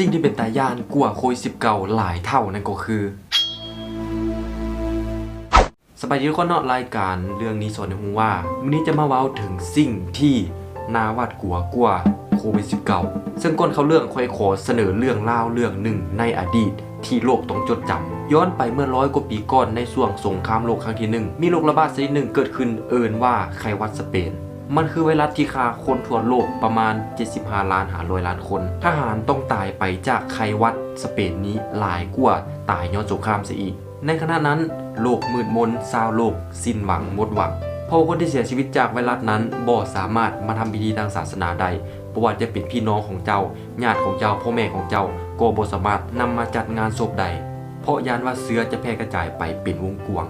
สิ่งที่เป็นตายานกว่าโควิด19หลายเท่านั่นก็คือสบายดีทุกคนเนาะรายการเรื่องนี้สอนให้รู้ว่าวันนี้จะมาเว้าถึงสิ่งที่น่าหวาดกลัวกว่าโควิด19ซึ่งก่อนเขาเรื่องคอยขอเสนอเรื่องเล่าเรื่องหนึ่งในอดีตที่โลกต้องจดจำย้อนไปเมื่อร้อยกว่าปีก่อนในช่วงสงครามโลกครั้งที่หนึ่งมีโรคระบาดชนิดหนึ่งเกิดขึ้นเอินว่าไข้หวัดสเปน มันคือไวรัสที่ฆ่าคนทั่วโลกประมาณ 75 ล้านหาร้อยล้านคน ทหารต้องตายไปจากไข้วัดสเปนนี้หลายกว่าตายย้อนสงครามเสียอีก ในขณะนั้นโลกมืดมนชาวโลก สิ้นหวังหมดหวังพราะคนที่เสียชีวิตจากไวรัสนั้นบ่สามารถมาทำพิธีทางศาสนาใดประวัติจะเป็นพี่น้องของเจ้า ญาติของเจ้า พ่อแม่ของเจ้า ก็บ่สามารถนำมาจัดงานศพใด เพราะยานว่าเชื้อจะแพร่กระจายไปเป็นวงกว้าง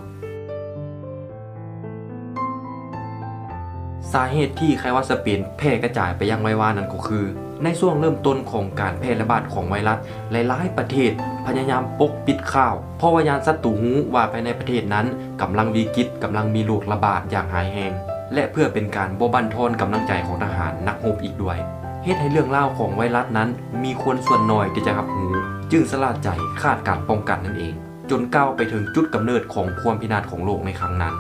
สาเหตุที่ไข้หวัดสเปนแพร่กระจายไปยังไววานั้นก็คือ ในช่วงเริ่มต้นของการแพร่ระบาดของไวรัสหลายๆประเทศ พยายามปกปิดข่าว เพราะวายานศัตรูหูว่าภายในประเทศนั้นกำลังวิกฤตกำลังมีโรคระบาดอย่างหายแหงและเพื่อเป็นการบ่บั่นทอนกำลังใจของทหารนักรบอีกด้วยเหตุให้เรื่องเล่าของไวรัสนั้น มีคนส่วนน้อยที่จะรับรู้จึงสลาดใจขาดการป้องกันนั่นเอง จนก้าวไปถึงจุดกำเนิดของความพินาศของโลกในครั้งนั้น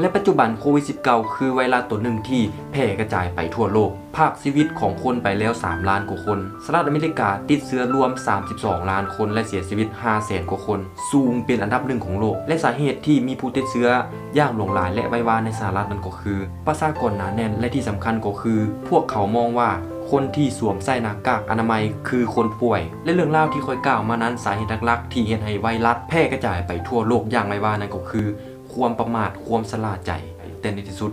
และปัจจุบันโควิด -19 คือไวรัสตัวหนึ่งที่แพร่กระจายไปทั่วโลก ภาคชีวิตของคนไปแล้ว 3 ล้านกว่าคน สหรัฐอเมริกาติดเชื้อรวม 32 ล้านคนและเสียชีวิต 5 แสนกว่าคน สูงเป็นอันดับหนึ่งของโลก และสาเหตุที่มีผู้ติดเชื้อย่างหลงหลายและไววาในสหรัฐนั่นก็คือ ประชากรหนาแน่นและที่สำคัญก็คือ พวกเขามองว่าคนที่สวมใส่หน้ากากอนามัยคือคนป่วย และเรื่องเล่าที่ค่อยกล่าวมานั้นสาเหตุหลักๆที่เห็นให้ไวรัสแพร่กระจายไปทั่วโลกอย่างไววานั่นก็คือ ความประมาทความสลาดใจแต่ในที่สุด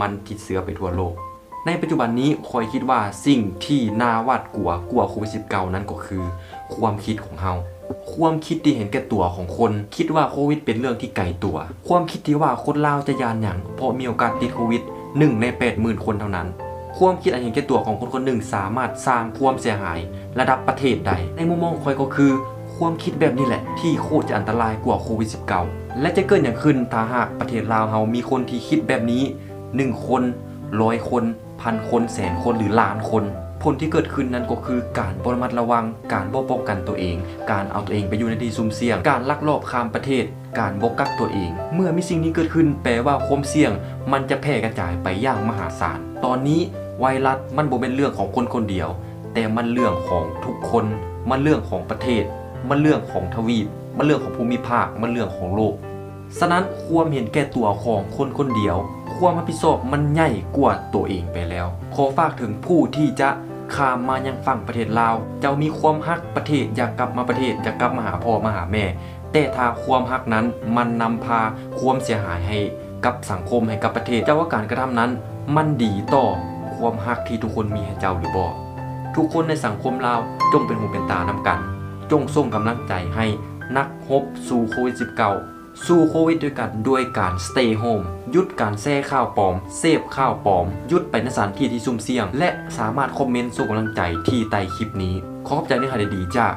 มันติดเชื้อไปทั่วโลก ในปัจจุบันนี้คอยคิดว่าสิ่งที่น่าหวาดกลัวกลัวโควิด19นั้นก็คือ ความคิดของเฮาความคิดที่เห็นแก่ตัวของคน คิดว่าโควิดเป็นเรื่องที่ไกลตัว ความคิดที่ว่าคนลาวจะยานหยังเพราะมีโอกาสติดโควิด1ใน80,000 คนเท่านั้นความคิดอันเห็นแก่ตัวของคนคนหนึ่งสามารถสร้างความเสียหายระดับประเทศใด ในมุมมองของคอยก็คือ ความคิดแบบนี้แหละ ที่โคตรจะอันตรายกว่าโควิด -19 และจะเกิดอย่างขึ้นถ้าหากประเทศลาวเฮามีคนที่คิดแบบนี้ 1 คนร้อยคนพันคนแสนคนหรือล้านคน ผลที่เกิดขึ้นนั้นก็คือการบระมัดระวัง การบ่ป้องกันตัวเอง การเอาตัวเองไปอยู่ในที่ซุ่มเสี่ยง การลักลอบข้ามประเทศ การบกักตัวเอง เมื่อมีสิ่งนี้เกิดขึ้น แปลว่าความเสี่ยง มันจะแพร่กระจายไปอย่างมหาศาล ตอนนี้ไวรัสมันบ่เป็นเรื่องของคนคนเดียว แต่มันเรื่องของทุกคน มันเรื่องของประเทศ มันเรื่องของทวีป มันเรื่องของภูมิภาค มันเรื่องของโลก ฉะนั้นความเห็นแก่ตัวของคนคนเดียว ความรับผิดชอบมันใหญ่กว่าตัวเองไปแล้ว ขอฝากถึงผู้ที่จะข้ามมายังฝั่งประเทศลาว เจ้ามีความฮักประเทศอยากกลับมาประเทศอยากกลับมาหาพ่อมาหาแม่ แต่ถ้าความฮักนั้นมันนำพาความเสียหายให้กับสังคมให้กับประเทศ เจ้าว่าการกระทำนั้น มันดีต่อความฮักที่ทุกคนมีให้เจ้าหรือบ่ทุกคนในสังคมลาวจงเป็นหูเป็นตานำกัน จงส่งกำลังใจให้นักฮบสู่โควิด -19 สู้โควิดด้วยกันด้วยการ stay home หยุดการแซ่ข้าวปลอมเสพข่าวปลอมหยุดไปในสถานที่ที่ซุ่มเสี่ยง และสามารถคอมเมนต์ส่งกำลังใจที่ใต้คลิปนี้ ขอบใจในหาดีๆจาก